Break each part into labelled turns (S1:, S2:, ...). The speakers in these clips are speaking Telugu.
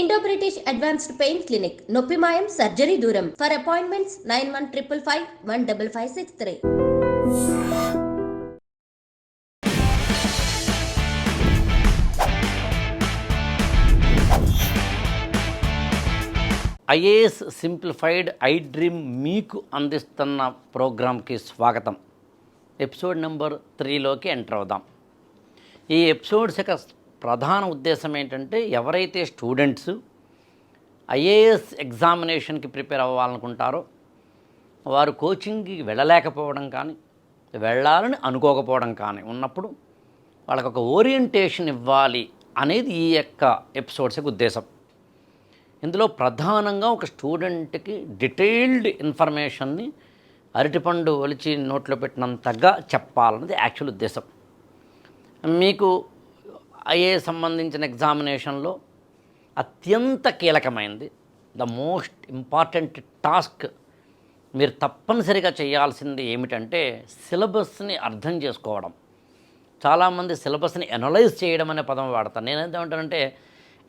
S1: Indo British advanced pain clinic నొప్పి మాయం సర్జరీ దూరం for appointments nine one triple five one double five six three
S2: IAS simplified I dream మీకు అందిస్తున్న ప్రోగ్రాంకి స్వాగతం. ఎపిసోడ్ నెంబర్ త్రీలోకి ఎంటర్ అవుదాం. ఈ ఎపిసోడ్స్ యొక్క ప్రధాన ఉద్దేశం ఏంటంటే ఎవరైతే స్టూడెంట్స్ ఐఏఎస్ ఎగ్జామినేషన్కి ప్రిపేర్ అవ్వాలనుకుంటారో వారు కోచింగ్కి వెళ్ళలేకపోవడం కానీ వెళ్ళాలని అనుకోకపోవడం కానీ ఉన్నప్పుడు వాళ్ళకి ఒక ఓరియంటేషన్ ఇవ్వాలి అనేది ఈ యొక్క ఎపిసోడ్స్ యొక్క ఉద్దేశం. ఇందులో ప్రధానంగా ఒక స్టూడెంట్కి డీటెయిల్డ్ ఇన్ఫర్మేషన్ని అరటిపండు ఒలిచి నోట్లో పెట్టినంతగా చెప్పాలన్నది యాక్చువల్ ఉద్దేశం. మీకు ఐఏ సంబంధించిన ఎగ్జామినేషన్లో అత్యంత కీలకమైనది ద మోస్ట్ ఇంపార్టెంట్ టాస్క్ మీరు తప్పనిసరిగా చేయాల్సింది ఏమిటంటే సిలబస్ని అర్థం చేసుకోవడం. చాలామంది సిలబస్ని ఎనలైజ్ చేయడం అనే పదం వాడతాను నేనేంటంటానంటే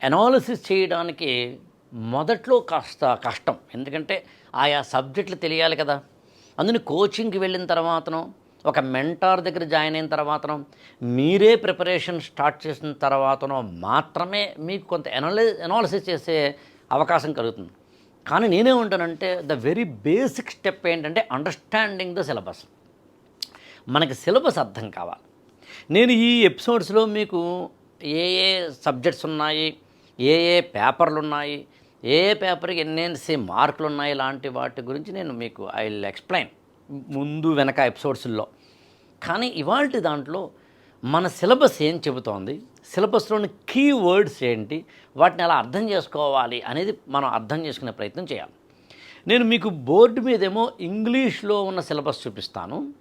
S2: ఎనాలిసిస్ చేయడానికి మొదట్లో కాస్త కష్టం. ఎందుకంటే ఆయా సబ్జెక్టులు తెలియాలి కదా. అందుని కోచింగ్కి వెళ్ళిన తర్వాతనో ఒక మెంటార్ దగ్గర జాయిన్ అయిన తర్వాతనో మీరే ప్రిపరేషన్ స్టార్ట్ చేసిన తర్వాతనో మాత్రమే మీకు కొంత ఎనాలి ఎనాలిసిస్ చేసే అవకాశం కలుగుతుంది. కానీ నేనేమంటానంటే ద వెరీ బేసిక్ స్టెప్ ఏంటంటే అండర్స్టాండింగ్ ద సిలబస్. మనకి సిలబస్ అర్థం కావాలి. నేను ఈ ఎపిసోడ్స్లో మీకు ఏ ఏ సబ్జెక్ట్స్ ఉన్నాయి ఏ ఏ పేపర్లు ఉన్నాయి ఏ ఏ పేపర్కి ఎన్నేసి మార్కులు ఉన్నాయి లాంటి వాటి గురించి నేను మీకు ఐ విల్ ఎక్స్ప్లెయిన్. ముందు వెనక ఎపిసోడ్స్లో. కానీ ఇవాళ దాంట్లో మన సిలబస్ ఏం చెబుతోంది? సిలబస్లోని కీ వర్డ్స్ ఏంటి? వాటిని ఎలా అర్థం చేసుకోవాలి అనేది మనం అర్థం చేసుకునే ప్రయత్నం చేయాలి. నేను మీకు బోర్డు మీదేమో ఇంగ్లీష్లో ఉన్న సిలబస్ చూపిస్తాను.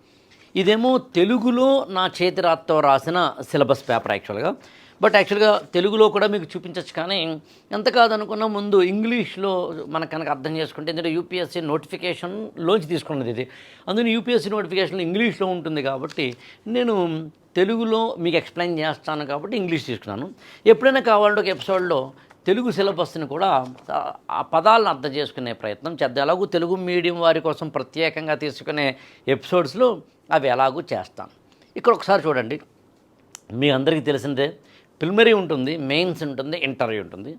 S2: ఇదేమో తెలుగులో నా చేతిరాతో రాసిన సిలబస్ పేపర్ యాక్చువల్గా. బట్ యాక్చువల్గా తెలుగులో కూడా మీకు చూపించవచ్చు కానీ ఎంత కాదనుకున్న ముందు ఇంగ్లీష్లో మనకు కనుక అర్థం చేసుకుంటే ఎందుకంటే యూపీఎస్సీ నోటిఫికేషన్లోంచి తీసుకున్నది ఇది. అందుకని యూపీఎస్సీ నోటిఫికేషన్ ఇంగ్లీష్లో ఉంటుంది కాబట్టి నేను తెలుగులో మీకు ఎక్స్ప్లెయిన్ చేస్తాను కాబట్టి ఇంగ్లీష్ తీసుకున్నాను. ఎప్పుడైనా కావాలంటే ఒక ఎపిసోడ్లో తెలుగు సిలబస్ని కూడా ఆ- ఆ పదాలను అర్థం చేసుకునే ప్రయత్నం చేద్దాం. ఎలాగూ తెలుగు మీడియం వారి కోసం ప్రత్యేకంగా తీసుకునే ఎపిసోడ్స్లో అవి ఎలాగూ చేస్తాను. ఇక్కడ ఒకసారి చూడండి. మీ అందరికీ తెలిసిందే ప్రిలిమరీ ఉంటుంది మెయిన్స్ ఉంటుంది ఇంటర్వ్యూ ఉంటుంది.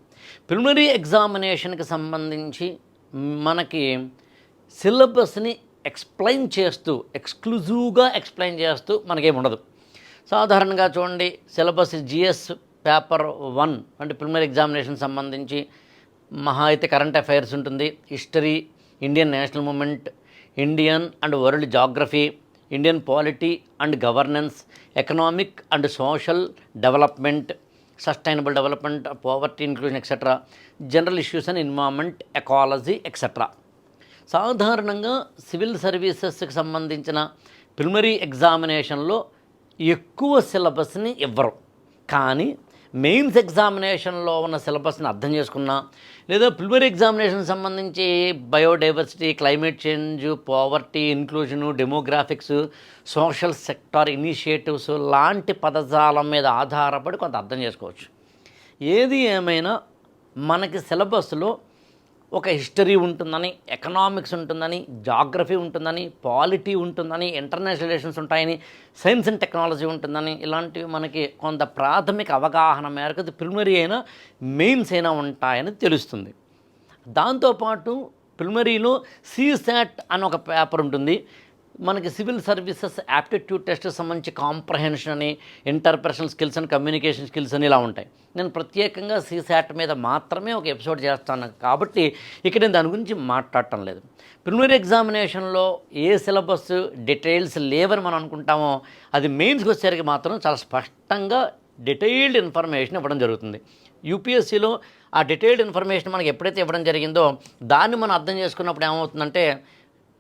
S2: ప్రిలిమరీ ఎగ్జామినేషన్కి సంబంధించి మనకి సిలబస్ని ఎక్స్ప్లెయిన్ చేస్తూ ఎక్స్క్లూజివ్గా ఎక్స్ప్లెయిన్ చేస్తూ మనకేం ఉండదు. సాధారణంగా చూడండి సిలబస్ జిఎస్ పేపర్ వన్ అంటే ప్రిలిమరీ ఎగ్జామినేషన్ సంబంధించి మహా అయితే కరెంట్ అఫైర్స్ ఉంటుంది. History Indian national movement Indian and world geography Indian polity and governance economic and social development sustainable development poverty inclusion etcetera general issues and environment ecology etcetera సాధారణంగా సివిల్ సర్వీసెస్కి సంబంధించిన ప్రిలిమరీ ఎగ్జామినేషన్లో ఎక్కువ సిలబస్ని ఇవ్వరు. కానీ మెయిన్స్ ఎగ్జామినేషన్లో ఉన్న సిలబస్ని అర్థం చేసుకున్నా లేదా ప్రిలిమరీ ఎగ్జామినేషన్ సంబంధించి biodiversity climate change poverty inclusion demographics social sector initiatives లాంటి పదజాలం మీద ఆధారపడి కొంత అర్థం చేసుకోవచ్చు. ఏది ఏమైనా మనకి సిలబస్లో ఒక హిస్టరీ ఉంటుందని ఎకనామిక్స్ ఉంటుందని జాగ్రఫీ ఉంటుందని పాలిటీ ఉంటుందని ఇంటర్నేషనల్ రిలేషన్స్ ఉంటాయని సైన్స్ అండ్ టెక్నాలజీ ఉంటుందని ఇలాంటివి మనకి కొంత ప్రాథమిక అవగాహన మేరకు అది అయినా మెయిన్స్ అయినా ఉంటాయని తెలుస్తుంది. దాంతోపాటు ప్రిలిమరీలో సీసాట్ అని ఒక పేపర్ ఉంటుంది. మనకి సివిల్ సర్వీసెస్ యాప్టిట్యూడ్ టెస్ట్ సంబంధించి కాంప్రహెన్షన్ అని ఇంటర్పర్సనల్ స్కిల్స్ అని కమ్యూనికేషన్ స్కిల్స్ అని ఇలా ఉంటాయి. నేను ప్రత్యేకంగా సీసాట్ మీద మాత్రమే ఒక ఎపిసోడ్ చేస్తాను కాబట్టి ఇక్కడ నేను దాని గురించి మాట్లాడటం లేదు. ప్రిలిమినరీ ఎగ్జామినేషన్లో ఏ సిలబస్ డీటెయిల్స్ లేవని మనం అనుకుంటామో అది మెయిన్స్కి వచ్చేసరికి మాత్రం చాలా స్పష్టంగా డీటెయిల్డ్ ఇన్ఫర్మేషన్ ఇవ్వడం జరుగుతుంది. యూపీఎస్సీలో ఆ డీటెయిల్డ్ ఇన్ఫర్మేషన్ మనకి ఎప్పుడైతే ఇవ్వడం జరిగిందో దాన్ని మనం అర్థం చేసుకున్నప్పుడు ఏమవుతుందంటే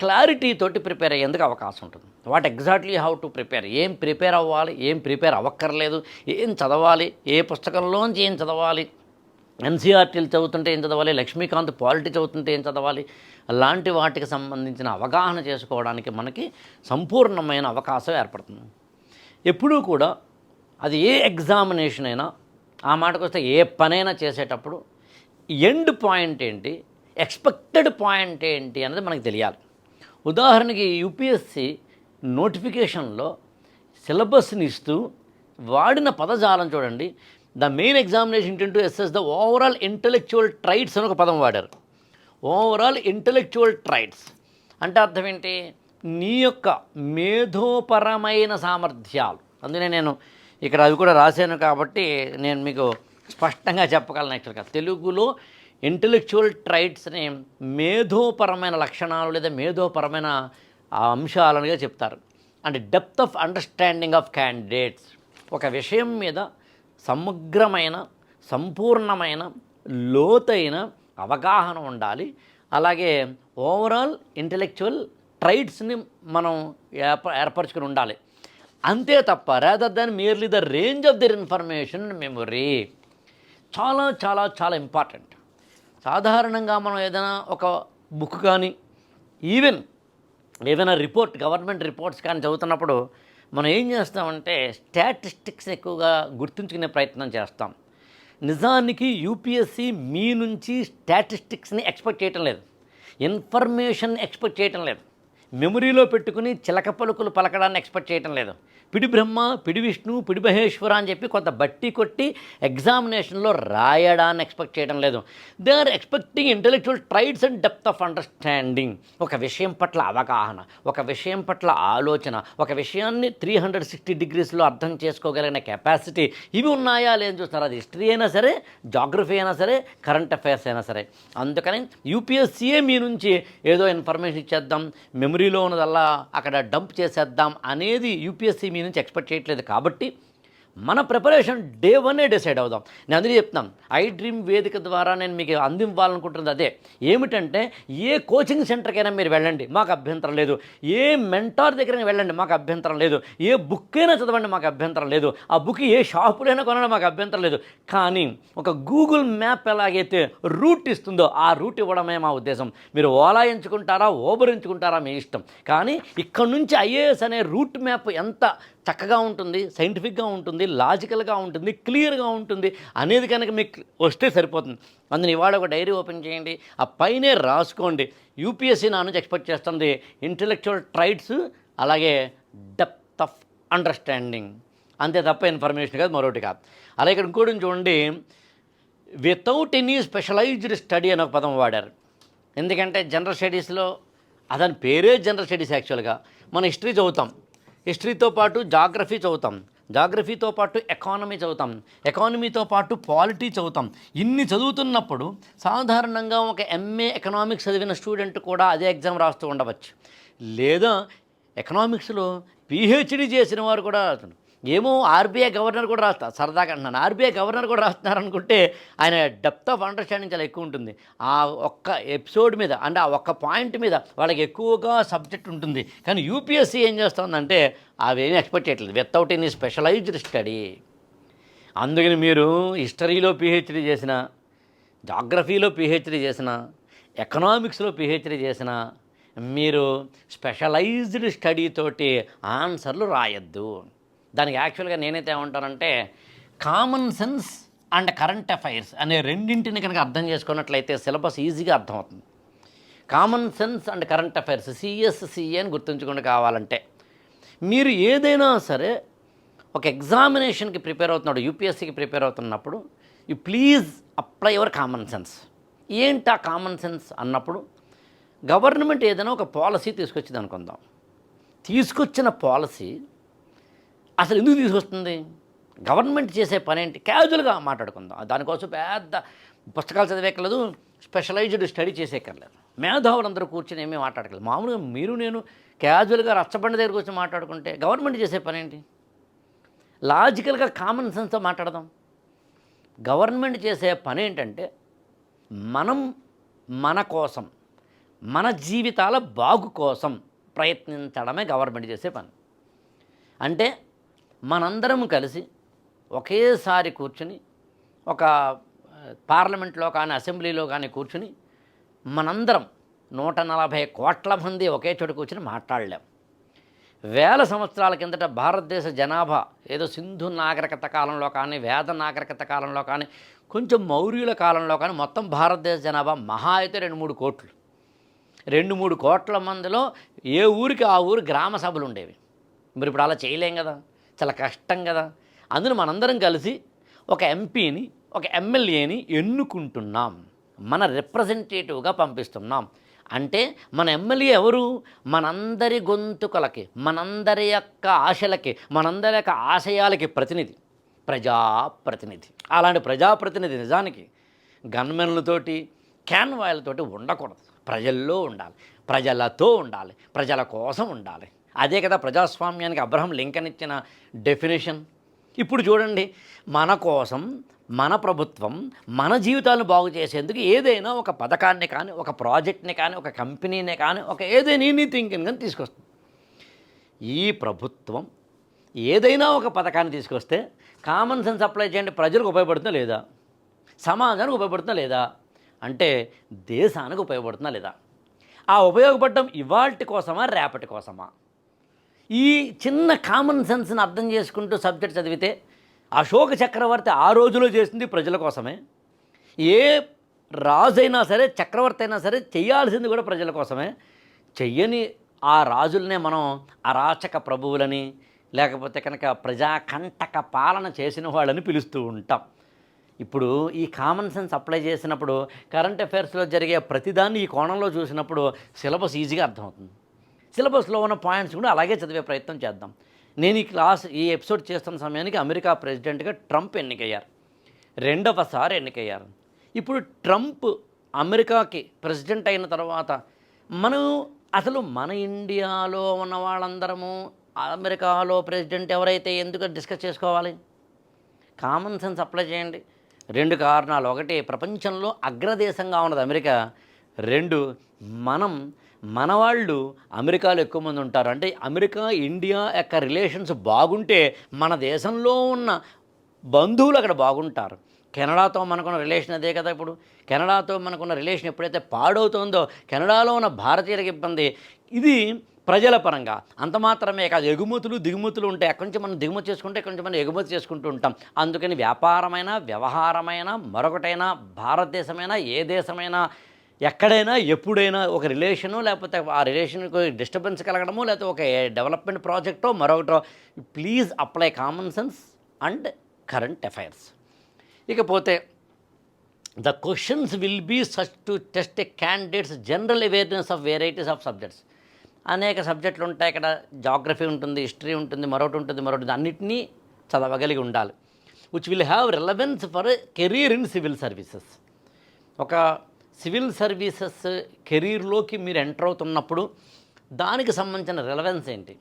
S2: క్లారిటీ తోటి ప్రిపేర్ అయ్యేందుకు అవకాశం ఉంటుంది. What exactly how to prepare ఏం ప్రిపేర్ అవ్వాలి? ఏం ప్రిపేర్ అవ్వక్కర్లేదు? ఏం చదవాలి? ఏ పుస్తకంలోంచి ఏం చదవాలి? ఎన్సీఆర్టీలు చదువుతుంటే ఏం చదవాలి? లక్ష్మీకాంత్ పాలిటీ చదువుతుంటే ఏం చదవాలి? అలాంటి వాటికి సంబంధించిన అవగాహన చేసుకోవడానికి మనకి సంపూర్ణమైన అవకాశం ఏర్పడుతుంది. ఎప్పుడూ కూడా అది ఏ ఎగ్జామినేషన్ అయినా ఆ మాటకు వస్తే ఏ పనైనా చేసేటప్పుడు ఎండ్ పాయింట్ ఏంటి? ఎక్స్పెక్టెడ్ పాయింట్ ఏంటి? అనేది మనకు తెలియాలి. ఉదాహరణకి యూపీఎస్సి నోటిఫికేషన్లో సిలబస్ని ఇస్తూ వాడిన పదజాలం చూడండి. The main examination intent assess the overall intellectual traits అని ఒక పదం వాడారు. ఓవరాల్ ఇంటలెక్చువల్ ట్రైట్స్ అంటే అర్థం ఏంటి? నీ యొక్క మేధోపరమైన సామర్థ్యాలు. అందుకనే నేను ఇక్కడ అవి కూడా రాశాను కాబట్టి నేను మీకు స్పష్టంగా చెప్పగలను యాక్చువల్గా తెలుగులో ఇంటలెక్చువల్ ట్రైట్స్ని మేధోపరమైన లక్షణాలు లేదా మేధోపరమైన అంశాలనుగా చెప్తారు. అంటే depth of understanding of candidates ఒక విషయం మీద సమగ్రమైన సంపూర్ణమైన లోతైన అవగాహన ఉండాలి. అలాగే ఓవరాల్ ఇంటలెక్చువల్ ట్రైట్స్ని మనం ఏర్ప ఏర్పరచుకుని ఉండాలి. అంతే తప్ప rather than merely the range of their information memory చాలా చాలా చాలా ఇంపార్టెంట్ సాధారణంగా మనం ఏదైనా ఒక బుక్ కానీ ఈవెన్ ఏదైనా రిపోర్ట్ గవర్నమెంట్ రిపోర్ట్స్ కానీ చదువుతున్నప్పుడు మనం ఏం చేస్తామంటే స్టాటిస్టిక్స్ ఎక్కువగా గుర్తుంచుకునే ప్రయత్నం చేస్తాం. నిజానికి యూపీఎస్సీ మీ నుంచి స్టాటిస్టిక్స్ని ఎక్స్పెక్ట్ చేయటం లేదు. ఇన్ఫర్మేషన్ ఎక్స్పెక్ట్ చేయటం లేదు. మెమరీలో పెట్టుకుని చిలక పలుకులు పలకడాన్ని ఎక్స్పెక్ట్ చేయటం లేదు. పిడి బ్రహ్మ పిడి విష్ణు పిడి మహేశ్వర అని చెప్పి కొంత బట్టి కొట్టి ఎగ్జామినేషన్లో రాయడాన్ని ఎక్స్పెక్ట్ చేయడం లేదు. They are expecting intellectual traits and depth of understanding. ఒక విషయం పట్ల అవగాహన ఒక విషయం పట్ల ఆలోచన ఒక విషయాన్ని త్రీ హండ్రెడ్ సిక్స్టీ డిగ్రీస్లో అర్థం చేసుకోగలిగిన కెపాసిటీ ఇవి ఉన్నాయా లేని చూస్తున్నారు. అది హిస్టరీ అయినా సరే జాగ్రఫీ అయినా సరే కరెంట్ అఫైర్స్ అయినా సరే. అందుకని యూపీఎస్సీఏ మీ నుంచి ఏదో ఇన్ఫర్మేషన్ ఇచ్చేద్దాం మెమరీలో ఉన్నదల్లా అక్కడ డంప్ చేసేద్దాం అనేది యూపీఎస్సీ మీ నుంచి ఎక్స్పెక్ట్ చేయట్లేదు. కాబట్టి మన ప్రిపరేషన్ డే వన్నే డిసైడ్ అవుదాం. నేను అందుకే చెప్తున్నాం ఐ డ్రీమ్ వేదిక ద్వారా నేను మీకు అందివ్వాలనుకుంటున్నది అదే. ఏమిటంటే ఏ కోచింగ్ సెంటర్కైనా మీరు వెళ్ళండి మాకు అభ్యంతరం లేదు. ఏ మెంటార్ దగ్గరైనా వెళ్ళండి మాకు అభ్యంతరం లేదు. ఏ బుక్ అయినా చదవండి మాకు అభ్యంతరం లేదు. ఆ బుక్ ఏ షాపులైనా కొనడం మాకు అభ్యంతరం లేదు. కానీ ఒక గూగుల్ మ్యాప్ ఎలాగైతే రూట్ ఇస్తుందో ఆ రూట్ ఇవ్వడమే మా ఉద్దేశం. మీరు ఓలా ఎంచుకుంటారా ఓబర్ ఎంచుకుంటారా మీ ఇష్టం. కానీ ఇక్కడ నుంచి ఐఏఎస్ అనే రూట్ మ్యాప్ ఎంత చక్కగా ఉంటుంది సైంటిఫిక్గా ఉంటుంది లాజికల్గా ఉంటుంది క్లియర్గా ఉంటుంది అనేది కనుక మీకు వస్తే సరిపోతుంది. అందుని ఇవాళ ఒక డైరీ ఓపెన్ చేయండి ఆ పైనే రాసుకోండి. యూపీఎస్సీ నా నుంచి ఎక్స్పెక్ట్ చేస్తుంది ఇంటలెక్చువల్ ట్రైట్స్ అలాగే డెప్త్ ఆఫ్ అండర్స్టాండింగ్. అంతే తప్ప ఇన్ఫర్మేషన్ కాదు మరొకటి కాదు. అలా ఇక్కడ ఇంకోటి చూడండి వితౌట్ ఎనీ స్పెషలైజ్డ్ స్టడీ అని ఒక పదం వాడారు. ఎందుకంటే జనరల్ స్టడీస్లో అదని పేరే జనరల్ స్టడీస్ యాక్చువల్గా. మన హిస్టరీ చదువుతాం. హిస్టరీతో పాటు జాగ్రఫీ చదువుతాం. జాగ్రఫీతో పాటు ఎకానమీ చదువుతాం. ఎకానమీతో పాటు పాలిటీ చదువుతాం. ఇన్ని చదువుతున్నప్పుడు సాధారణంగా ఒక ఎంఏ ఎకనామిక్స్ చదివిన స్టూడెంట్ కూడా అదే ఎగ్జామ్ రాస్తూ ఉండవచ్చు. లేదా ఎకనామిక్స్లో పిహెచ్డి చేసిన వారు కూడా రాస్తున్నారు. ఏమో ఆర్బీఐ గవర్నర్ కూడా రాస్తారు సరదాగా అంటున్నాను. ఆర్బీఐ గవర్నర్ కూడా రాస్తున్నారు అనుకుంటే ఆయన డెప్త్ ఆఫ్ అండర్స్టాండింగ్ చాలా ఎక్కువ ఉంటుంది. ఆ ఒక్క ఎపిసోడ్ మీద అంటే ఆ ఒక్క పాయింట్ మీద వాళ్ళకి ఎక్కువగా సబ్జెక్ట్ ఉంటుంది. కానీ యూపీఎస్సీ ఏం చేస్తుందంటే అవేమీ ఎక్స్పెక్ట్ చేయట్లేదు. Without any specialised study. అందుకని మీరు హిస్టరీలో పిహెచ్డీ చేసిన జాగ్రఫీలో పిహెచ్డీ చేసిన ఎకనామిక్స్లో పిహెచ్డీ చేసిన మీరు స్పెషలైజ్డ్ స్టడీ తోటి ఆన్సర్లు రాయొద్దు. దానికి యాక్చువల్గా నేనైతే ఏమంటానంటే common sense and current affairs అనే రెండింటిని కనుక అర్థం చేసుకున్నట్లయితే సిలబస్ ఈజీగా అర్థమవుతుంది. Common sense and current affairs CSCA అని గుర్తుంచుకుని కావాలంటే. మీరు ఏదైనా సరే ఒక ఎగ్జామినేషన్కి ప్రిపేర్ అవుతున్నాడు యూపీఎస్సీకి ప్రిపేర్ అవుతున్నప్పుడు you please apply your common sense ఏంటి ఆ కామన్ సెన్స్ అన్నప్పుడు గవర్నమెంట్ ఏదైనా ఒక పాలసీ తీసుకొచ్చింది అనుకుందాం తీసుకొచ్చిన పాలసీ అసలు ఎందుకు తీసుకొస్తుంది? గవర్నమెంట్ చేసే పని ఏంటి క్యాజువల్గా మాట్లాడుకుందాం. దానికోసం పెద్ద పుస్తకాలు చదివేక్కర్లేదు స్పెషలైజ్డ్ స్టడీ చేసేక్కర్లేదు మేధావులందరూ కూర్చొని ఏమీ మాట్లాడగలరు మామూలుగా మీరు నేను క్యాజువల్గా రచ్చబండి దగ్గర వచ్చి మాట్లాడుకుంటే గవర్నమెంట్ చేసే పని ఏంటి లాజికల్గా కామన్ సెన్స్తో మాట్లాడదాం. గవర్నమెంట్ చేసే పని ఏంటంటే మనం మన కోసం మన జీవితాల బాగు కోసం ప్రయత్నించడమే గవర్నమెంట్ చేసే పని. అంటే మనందరం కలిసి ఒకేసారి కూర్చుని ఒక పార్లమెంట్లో కానీ అసెంబ్లీలో కానీ కూర్చుని మనందరం నూట నలభై కోట్ల మంది ఒకే చోట కూర్చుని మాట్లాడలేం. వేల సంవత్సరాల కిందట భారతదేశ జనాభా ఏదో సింధు నాగరికత కాలంలో కానీ వేద నాగరికత కాలంలో కానీ కొంచెం మౌర్యుల కాలంలో కానీ మొత్తం భారతదేశ జనాభా మహా అయితే రెండు మూడు కోట్లు. రెండు మూడు కోట్ల మందిలో ఏ ఊరికి ఆ ఊరు గ్రామ సభలు ఉండేవి. మరి ఇప్పుడు అలా చేయలేం కదా. చాలా కష్టం కదా. అందులో మనందరం కలిసి ఒక ఎంపీని ఒక ఎమ్మెల్యేని ఎన్నుకుంటున్నాం. మన రిప్రజెంటేటివ్గా పంపిస్తున్నాం. అంటే మన ఎమ్మెల్యే ఎవరు? మనందరి గొంతుకలకి మనందరి యొక్క ఆశలకి మనందరి యొక్క ఆశయాలకి ప్రతినిధి. ప్రజాప్రతినిధి. అలాంటి ప్రజాప్రతినిధి నిజానికి గన్మెన్లతోటి క్యాన్వాయిలతోటి ఉండకూడదు. ప్రజల్లో ఉండాలి. ప్రజలతో ఉండాలి. ప్రజల కోసం ఉండాలి. అదే కదా ప్రజాస్వామ్యానికి అబ్రహం లింకన్ ఇచ్చిన డెఫినేషన్. ఇప్పుడు చూడండి మన కోసం మన ప్రభుత్వం మన జీవితాలను బాగు చేసేందుకు ఏదైనా ఒక పథకాన్ని కానీ ఒక ప్రాజెక్ట్ని కానీ ఒక కంపెనీని కానీ ఒక ఏదైనా ఎనీ థింకింగ్ కానీ తీసుకొస్తుంది. ఈ ప్రభుత్వం ఏదైనా ఒక పథకాన్ని తీసుకొస్తే కామన్ సెన్స్ అప్లై చేయండి ప్రజలకు ఉపయోగపడుతుందా లేదా? సమాజానికి ఉపయోగపడుతుందా లేదా? అంటే దేశానికి ఉపయోగపడుతుందా లేదా? ఆ ఉపయోగపడడం ఇవాళ కోసమా రేపటి కోసమా? ఈ చిన్న కామన్ సెన్స్ని అర్థం చేసుకుంటూ సబ్జెక్ట్ చదివితే అశోక చక్రవర్తి ఆ రోజులో చేసింది ప్రజల కోసమే. ఏ రాజైనా సరే చక్రవర్తి అయినా సరే చేయాల్సింది కూడా ప్రజల కోసమే. చెయ్యని ఆ రాజులనే మనం అరాచక ప్రభువులని లేకపోతే కనుక ప్రజాకంటక పాలన చేసిన వాళ్ళని పిలుస్తూ ఉంటాం. ఇప్పుడు ఈ కామన్ సెన్స్ అప్లై చేసినప్పుడు కరెంట్ అఫైర్స్లో జరిగే ప్రతిదాన్ని ఈ కోణంలో చూసినప్పుడు సిలబస్ ఈజీగా అర్థమవుతుంది. సిలబస్లో ఉన్న పాయింట్స్ కూడా అలాగే చదివే ప్రయత్నం చేద్దాం. నేను ఈ క్లాస్ ఈ ఎపిసోడ్ చేస్తున్న సమయానికి అమెరికా ప్రెసిడెంట్గా ట్రంప్ ఎన్నికయ్యారు. రెండవసారి ఎన్నికయ్యారు. ఇప్పుడు ట్రంప్ అమెరికాకి ప్రెసిడెంట్ అయిన తర్వాత మనం అసలు మన ఇండియాలో ఉన్న వాళ్ళందరము అమెరికాలో ప్రెసిడెంట్ ఎవరైతే ఎందుకు డిస్కస్ చేసుకోవాలి? కామన్ సెన్స్ అప్లై చేయండి. రెండు కారణాలు. ఒకటి ప్రపంచంలో అగ్రదేశంగా ఉన్నది అమెరికా. రెండు మనం మన వాళ్ళు అమెరికాలో ఎక్కువ మంది ఉంటారు. అంటే అమెరికా ఇండియా యొక్క రిలేషన్స్ బాగుంటే మన దేశంలో ఉన్న బంధువులు అక్కడ బాగుంటారు. కెనడాతో మనకున్న రిలేషన్ అదే కదా ఇప్పుడు. కెనడాతో మనకున్న రిలేషన్ ఎప్పుడైతే పాడవుతుందో కెనడాలో ఉన్న భారతీయులకు ఇబ్బంది. ఇది ప్రజల పరంగా. అంత మాత్రమే కాదు ఎగుమతులు దిగుమతులు ఉంటాయి అక్కడి నుంచి మనం దిగుమతి చేసుకుంటే కొంచెం నుంచి మనం ఎగుమతి చేసుకుంటూ ఉంటాం. అందుకని వ్యాపారమైన వ్యవహారమైన మరొకటైనా భారతదేశమైనా ఏ దేశమైనా ఎక్కడైనా ఎప్పుడైనా ఒక రిలేషను లేకపోతే ఆ రిలేషన్కి డిస్టర్బెన్స్ కలగడము లేకపోతే ఒక డెవలప్మెంట్ ప్రాజెక్టో మరొకటో please apply common sense and current affairs. ఇకపోతే the questions will be such to test candidates general awareness of varieties of subjects. అనేక సబ్జెక్టులు ఉంటాయి ఇక్కడ జాగ్రఫీ ఉంటుంది హిస్టరీ ఉంటుంది మరొకటి ఉంటుంది మరొకటి అన్నిటినీ చదవగలిగి ఉండాలి. Which will have relevance for career in civil services ఒక సివిల్ సర్వీసెస్ కెరీర్లోకి మీరు ఎంటర్ అవుతున్నప్పుడు దానికి సంబంధించిన రిలవెన్స్ ఏంటి?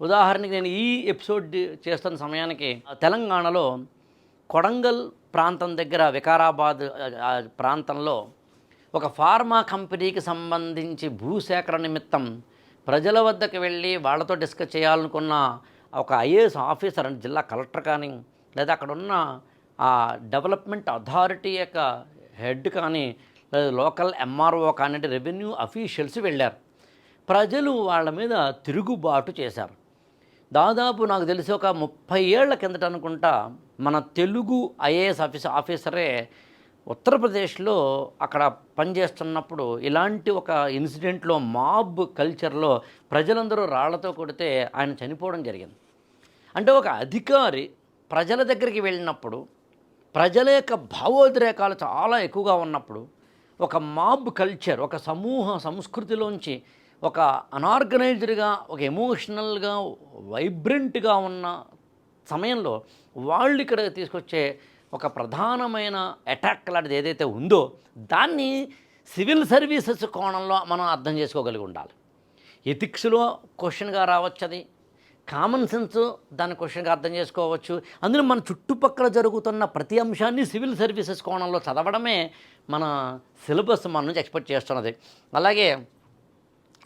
S2: ఉదాహరణకి నేను ఈ ఎపిసోడ్ చేస్తున్న సమయానికి తెలంగాణలో కొడంగల్ ప్రాంతం దగ్గర వికారాబాద్ ప్రాంతంలో ఒక ఫార్మా కంపెనీకి సంబంధించి భూసేకరణ నిమిత్తం ప్రజల వద్దకు వెళ్ళి వాళ్ళతో డిస్కస్ చేయాలనుకున్న ఒక ఐఏఎస్ ఆఫీసర్ అంటే జిల్లా కలెక్టర్ కానీ లేదా అక్కడ ఉన్న ఆ డెవలప్మెంట్ అథారిటీ యొక్క హెడ్ కానీ లేదా లోకల్ ఎంఆర్ఓ కానీ రెవెన్యూ అఫీషియల్స్ వెళ్ళారు. ప్రజలు వాళ్ళ మీద తిరుగుబాటు చేశారు. దాదాపు నాకు తెలిసి ఒక ముప్పై ఏళ్ళ కిందట అనుకుంటా మన తెలుగు ఐఏఎస్ ఆఫీసర్ ఆఫీసరే ఉత్తరప్రదేశ్లో అక్కడ పనిచేస్తున్నప్పుడు ఇలాంటి ఒక ఇన్సిడెంట్లో మాబ్ కల్చర్లో ప్రజలందరూ రాళ్ళతో కొడితే ఆయన చనిపోవడం జరిగింది. అంటే ఒక అధికారి ప్రజల దగ్గరికి వెళ్ళినప్పుడు ప్రజల యొక్క భావోద్రేకాలు చాలా ఎక్కువగా ఉన్నప్పుడు ఒక మాబ్ కల్చర్ ఒక సమూహ సంస్కృతిలోంచి ఒక అనార్గనైజ్డ్గా ఒక ఎమోషనల్గా వైబ్రెంట్గా ఉన్న సమయంలో వాళ్ళు ఇక్కడ తీసుకొచ్చే ఒక ప్రధానమైన అటాక్ లాంటిది ఏదైతే ఉందో దాన్ని సివిల్ సర్వీసెస్ కోణంలో మనం అర్థం చేసుకోగలిగి ఉండాలి. ఎథిక్స్లో క్వశ్చన్గా రావచ్చు అది కామన్ సెన్స్ దాని క్వశ్చన్గా అర్థం చేసుకోవచ్చు. అందులో మన చుట్టుపక్కల జరుగుతున్న ప్రతి అంశాన్ని సివిల్ సర్వీసెస్ కోణంలో చదవడమే మన సిలబస్ మన నుంచి ఎక్స్పెక్ట్ చేస్తున్నది. అలాగే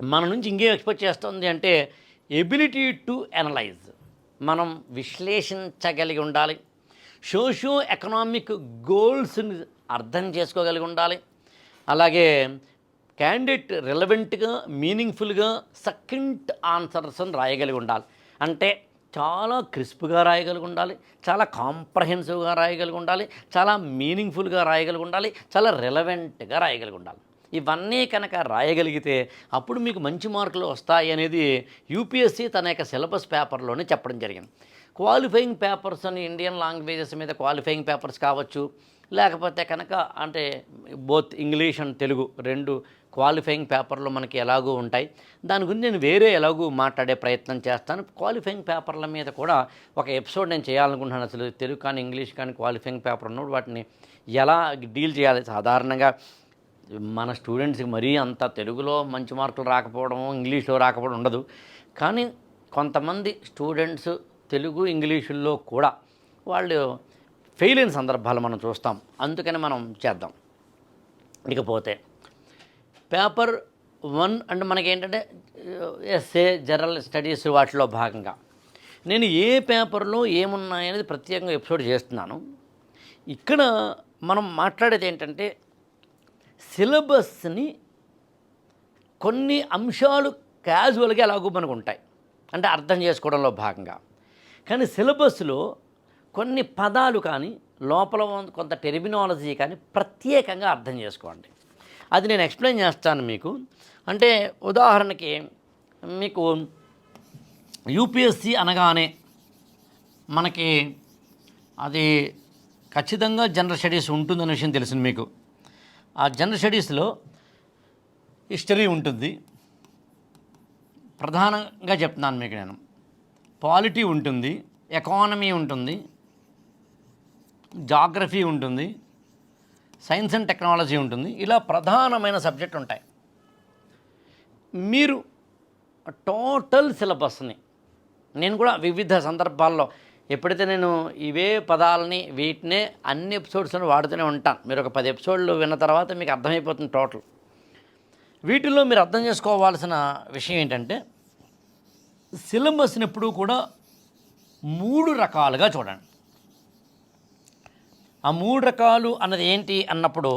S2: మన నుంచి ఇంకేం ఎక్స్పెక్ట్ చేస్తుంది అంటే ఎబిలిటీ టు అనలైజ్ మనం విశ్లేషించగలిగి ఉండాలి. సోషో ఎకనామిక్ గోల్స్ని అర్థం చేసుకోగలిగి ఉండాలి. అలాగే క్యాండిడేట్ రిలవెంట్గా మీనింగ్ఫుల్గా సకెంట్ ఆన్సర్స్ అని రాయగలిగి ఉండాలి. అంటే చాలా క్రిస్ప్గా రాయగలిగి ఉండాలి చాలా కాంప్రహెన్సివ్గా రాయగలిగి ఉండాలి చాలా మీనింగ్ఫుల్గా రాయగలిగి ఉండాలి చాలా రిలవెంట్గా రాయగలిగి ఉండాలి ఇవన్నీ కనుక రాయగలిగితే అప్పుడు మీకు మంచి మార్కులు వస్తాయి అనేది యూపీఎస్సీ తన యొక్క సిలబస్ పేపర్లోనే చెప్పడం జరిగింది. క్వాలిఫైయింగ్ పేపర్స్ అని ఇండియన్ లాంగ్వేజెస్ మీద క్వాలిఫైయింగ్ పేపర్స్ కావచ్చు లేకపోతే కనుక అంటే బోత్ ఇంగ్లీష్ అండ్ తెలుగు రెండు క్వాలిఫైయింగ్ పేపర్లు మనకి ఎలాగూ ఉంటాయి. దాని గురించి నేను వేరే ఎలాగూ మాట్లాడే ప్రయత్నం చేస్తాను. క్వాలిఫైయింగ్ పేపర్ల మీద కూడా ఒక ఎపిసోడ్ నేను చేయాలనుకుంటున్నాను అసలు. తెలుగు కానీ ఇంగ్లీష్ కానీ క్వాలిఫైయింగ్ పేపర్ ఉన్నప్పుడు వాటిని ఎలా డీల్ చేయాలి? సాధారణంగా మన స్టూడెంట్స్కి మరీ అంత తెలుగులో మంచి మార్కులు రాకపోవడం ఇంగ్లీష్లో రాకపోవడం ఉండదు. కానీ కొంతమంది స్టూడెంట్స్ తెలుగు ఇంగ్లీషుల్లో కూడా వాళ్ళు ఫెయిల్ అయిన సందర్భాలు మనం చూస్తాం. అందుకని మనం చేద్దాం. ఇకపోతే పేపర్ వన్ అంటే మనకేంటంటే ఎస్ఏ జనరల్ స్టడీస్ వాటిలో భాగంగా. నేను ఏ పేపర్లో ఏమున్నాయనేది ప్రత్యేకంగా ఎపిసోడ్ చేస్తున్నాను. ఇక్కడ మనం మాట్లాడేది ఏంటంటే సిలబస్ని కొన్ని అంశాలు క్యాజువల్గా ఎలాగో మనకు ఉంటాయి. అంటే అర్థం చేసుకోవడంలో భాగంగా. కానీ సిలబస్లో కొన్ని పదాలు కానీ లోపల కొంత టెర్మినాలజీ కానీ ప్రత్యేకంగా అర్థం చేసుకోండి అది నేను ఎక్స్ప్లెయిన్ చేస్తాను మీకు. అంటే ఉదాహరణకి మీకు యూపీఎస్సి అనగానే మనకి అది ఖచ్చితంగా జనరల్ స్టడీస్ ఉంటుందనే విషయం తెలిసింది మీకు. ఆ జనరల్ స్టడీస్లో హిస్టరీ ఉంటుంది. ప్రధానంగా చెప్తున్నాను మీకు నేను. పాలిటీ ఉంటుంది ఎకానమీ ఉంటుంది జాగ్రఫీ ఉంటుంది సైన్స్ అండ్ టెక్నాలజీ ఉంటుంది. ఇలా ప్రధానమైన సబ్జెక్ట్ ఉంటాయి. మీరు టోటల్ సిలబస్ని నేను కూడా వివిధ సందర్భాల్లో ఎప్పుడైతే నేను ఇవే పదాలని వీటినే అన్ని ఎపిసోడ్స్ని వాడుతూనే ఉంటాను. మీరు ఒక పది ఎపిసోడ్లు విన్న తర్వాత మీకు అర్థమైపోతుంది టోటల్. వీటిల్లో మీరు అర్థం చేసుకోవాల్సిన విషయం ఏంటంటే సిలబస్ని ఎప్పుడూ కూడా మూడు రకాలుగా చూడండి. ఆ మూడు రకాలు అన్నది ఏంటి అన్నప్పుడు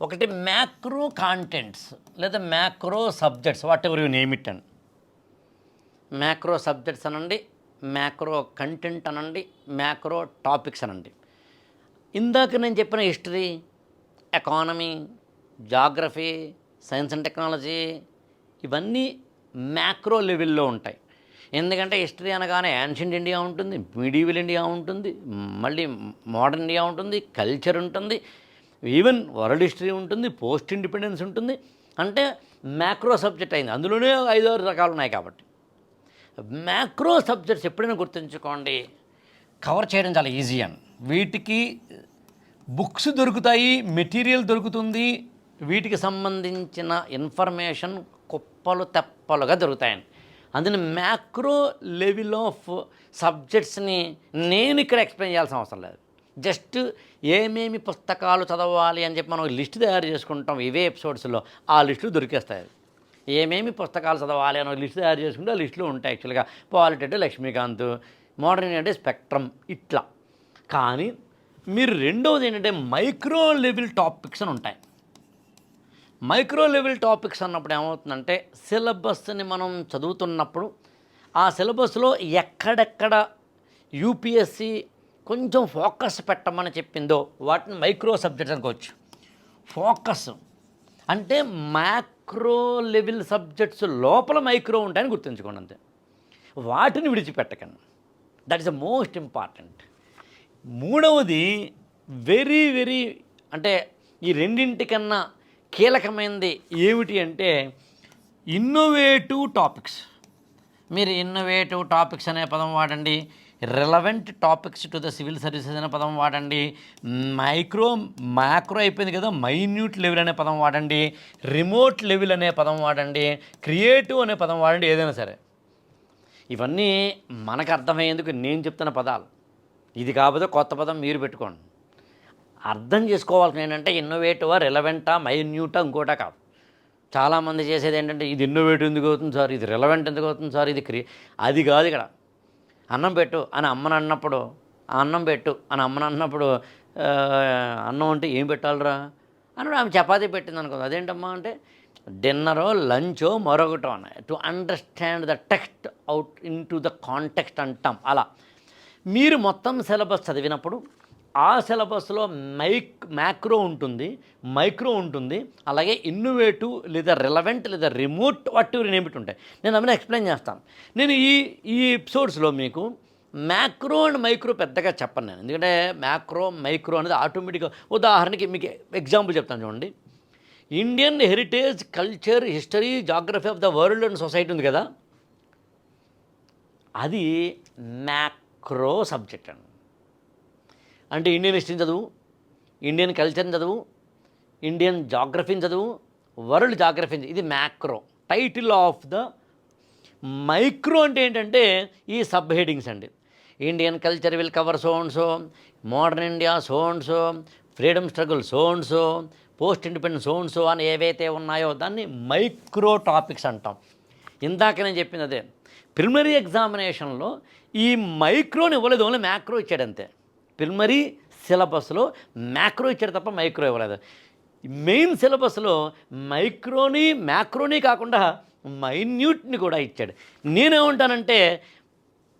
S2: ఒకటి మ్యాక్రో కాంటెంట్స్ లేదా macro subjects whatever you name it and macro subjects అనండి మ్యాక్రో కంటెంట్ అనండి మ్యాక్రో టాపిక్స్ అనండి. ఇందాక నేను చెప్పిన history economy geography science and technology ఇవన్నీ మ్యాక్రో లెవెల్లో ఉంటాయి. ఎందుకంటే హిస్టరీ అనగానే యాన్షియంట్ ఇండియా ఉంటుంది మీడియవల్ ఇండియా ఉంటుంది మళ్ళీ మోడర్న్ ఇండియా ఉంటుంది కల్చర్ ఉంటుంది ఈవెన్ వరల్డ్ హిస్టరీ ఉంటుంది పోస్ట్ ఇండిపెండెన్స్ ఉంటుంది. అంటే మ్యాక్రో సబ్జెక్ట్ అయింది. అందులోనే ఐదు ఆరు రకాలు ఉన్నాయి కాబట్టి. మ్యాక్రో సబ్జెక్ట్స్ ఎప్పుడైనా గుర్తుంచుకోండి. కవర్ చేయడం చాలా ఈజీ అని. వీటికి బుక్స్ దొరుకుతాయి మెటీరియల్ దొరుకుతుంది. వీటికి సంబంధించిన ఇన్ఫర్మేషన్ కుప్పలు తెప్పలుగా దొరుకుతాయండి అందులో మ్యాక్రో లెవెల్ ఆఫ్ సబ్జెక్ట్స్ని నేను ఇక్కడ ఎక్స్ప్లెయిన్ చేయాల్సిన అవసరం లేదు. జస్ట్ ఏమేమి పుస్తకాలు చదవాలి అని చెప్పి మనం లిస్ట్ తయారు చేసుకుంటాం. ఇవే ఎపిసోడ్స్లో ఆ లిస్టులు దొరికేస్తాయి. ఏమేమి పుస్తకాలు చదవాలి అని లిస్ట్ తయారు చేసుకుంటే ఆ లిస్టులో ఉంటాయి యాక్చువల్గా పాలిటెడ్ లక్ష్మీకాంత్ మోడర్న్ అంటే స్పెక్ట్రమ్ ఇట్లా. కానీ మీరు రెండవది ఏంటంటే మైక్రో లెవెల్ టాపిక్స్ అని ఉంటాయి. మైక్రో లెవెల్ టాపిక్స్ అన్నప్పుడు ఏమవుతుందంటే సిలబస్ని మనం చదువుతున్నప్పుడు ఆ సిలబస్లో ఎక్కడెక్కడ యూపీఎస్సి కొంచెం ఫోకస్ పెట్టమని చెప్పిందో వాటిని మైక్రో సబ్జెక్ట్స్ అనుకోవచ్చు. ఫోకస్ అంటే మ్యాక్రో లెవెల్ సబ్జెక్ట్స్ లోపల మైక్రో ఉంటాయని గుర్తుంచుకోండి అంతే. వాటిని విడిచిపెట్టకండి. That is the most important మూడవది వెరీ వెరీ అంటే ఈ రెండింటికన్నా కీలకమైనది ఏమిటి అంటే ఇన్నోవేటివ్ టాపిక్స్ మీరు ఇన్నోవేటివ్ టాపిక్స్ అనే పదం వాడండి relevant topics to the civil services అనే పదం వాడండి మైక్రో మ్యాక్రో అయిపోయింది కదా మైన్యూట్ లెవెల్ అనే పదం వాడండి రిమోట్ లెవెల్ అనే పదం వాడండి క్రియేటివ్ అనే పదం వాడండి ఏదైనా సరే. ఇవన్నీ మనకు అర్థమయ్యేందుకు నేను చెప్తున్న పదాలు. ఇది కాకపోతే కొత్త పదం మీరు పెట్టుకోండి. అర్థం చేసుకోవాల్సిన ఏంటంటే ఇన్నోవేటివా రిలవెంటా మైన్యూటా ఇంకోటా కాదు. చాలామంది చేసేది ఏంటంటే ఇది ఇన్నోవేటివ్ ఎందుకు అవుతుంది సార్? ఇది రిలవెంట్ ఎందుకు అవుతుంది సార్? ఇది క్రి అది కాదు ఇక్కడ. అన్నం పెట్టు అని అమ్మని అన్నప్పుడు ఆ అన్నం పెట్టు అని అమ్మని అన్నప్పుడు అన్నం అంటే ఏం పెట్టాలిరా? అని ఆమె చపాతీ పెట్టింది అనుకో అదేంటమ్మా? అంటే డిన్నరో లంచో మరొకటో అని to understand the text out into the context అంటాం. అలా. మీరు మొత్తం సిలబస్ చదివినప్పుడు ఆ సిలబస్లో మైక్ మ్యాక్రో ఉంటుంది మైక్రో ఉంటుంది అలాగే ఇన్నోవేటివ్ లేదా రిలవెంట్ లేదా రిమోట్ వాటి ఏమిటి ఉంటాయి. నేను అవన్నీ ఎక్స్ప్లెయిన్ చేస్తాను. నేను ఈ ఈ ఎపిసోడ్స్లో మీకు మ్యాక్రో అండ్ మైక్రో పెద్దగా చెప్పను నేను. ఎందుకంటే మ్యాక్రో మైక్రో అనేది ఆటోమేటిక్గా ఉదాహరణకి మీకు ఎగ్జాంపుల్ చెప్తాను చూడండి. Indian heritage culture history geography of the world and society ఉంది కదా. అది మ్యాక్రో సబ్జెక్ట్ అండి. అంటే ఇండియన్ హిస్టరీని చదువు ఇండియన్ కల్చర్ని చదువు ఇండియన్ జాగ్రఫీని చదువు వరల్డ్ జాగ్రఫీని ఇది macro. Title of the micro అంటే ఏంటంటే ఈ సబ్ హెడింగ్స్ అండి. Indian culture will cover so and so modern India so and so freedom struggle so and so post independence so and so అని ఏవైతే ఉన్నాయో దాన్ని మైక్రో టాపిక్స్ అంటాం. ఇందాక నేను చెప్పింది అదే. ప్రిలిమినరీ ఎగ్జామినేషన్లో ఈ మైక్రోని ఇవ్వలేదు ఓన్లీ మ్యాక్రో ఇచ్చాడంతే. అంతే సిలబస్లో మ్యాక్రో ఇచ్చాడు తప్ప మైక్రో ఇవ్వలేదు. మెయిన్ సిలబస్లో మైక్రోని మ్యాక్రోని కాకుండా మైన్యూట్ని కూడా ఇచ్చాడు. నేనేమంటానంటే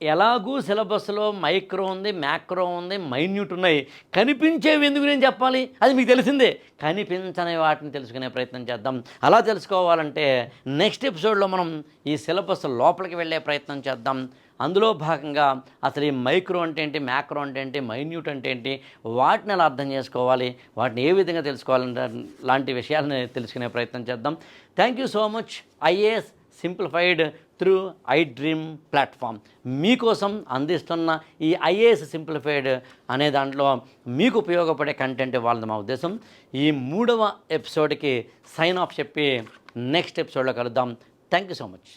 S2: ఎలాగూ సిలబస్లో మైక్రో ఉంది మ్యాక్రో ఉంది మైన్యూట్ ఉన్నాయి. కనిపించేవి ఎందుకు నేను చెప్పాలి? అది మీకు తెలిసిందే. కనిపించని వాటిని తెలుసుకునే ప్రయత్నం చేద్దాం. అలా తెలుసుకోవాలంటే నెక్స్ట్ ఎపిసోడ్లో మనం ఈ సిలబస్ లోపలికి వెళ్ళే ప్రయత్నం చేద్దాం. అందులో భాగంగా అసలు ఈ మైక్రో అంటే ఏంటి మ్యాక్రో అంటే ఏంటి మైన్యూట్ అంటే ఏంటి వాటిని ఎలా అర్థం చేసుకోవాలి వాటిని ఏ విధంగా తెలుసుకోవాలంటే లాంటి విషయాలను తెలుసుకునే ప్రయత్నం చేద్దాం. Thank you so much IAS simplified through I Dream platform మీకోసం అందిస్తున్న ఈ ఐఏఎస్ సింప్లిఫైడ్ అనే దాంట్లో మీకు ఉపయోగపడే కంటెంట్ ఇవ్వాలని మా ఉద్దేశం. ఈ మూడవ ఎపిసోడ్కి సైన్ ఆఫ్ చెప్పి నెక్స్ట్ ఎపిసోడ్లో కలుద్దాం. Thank you so much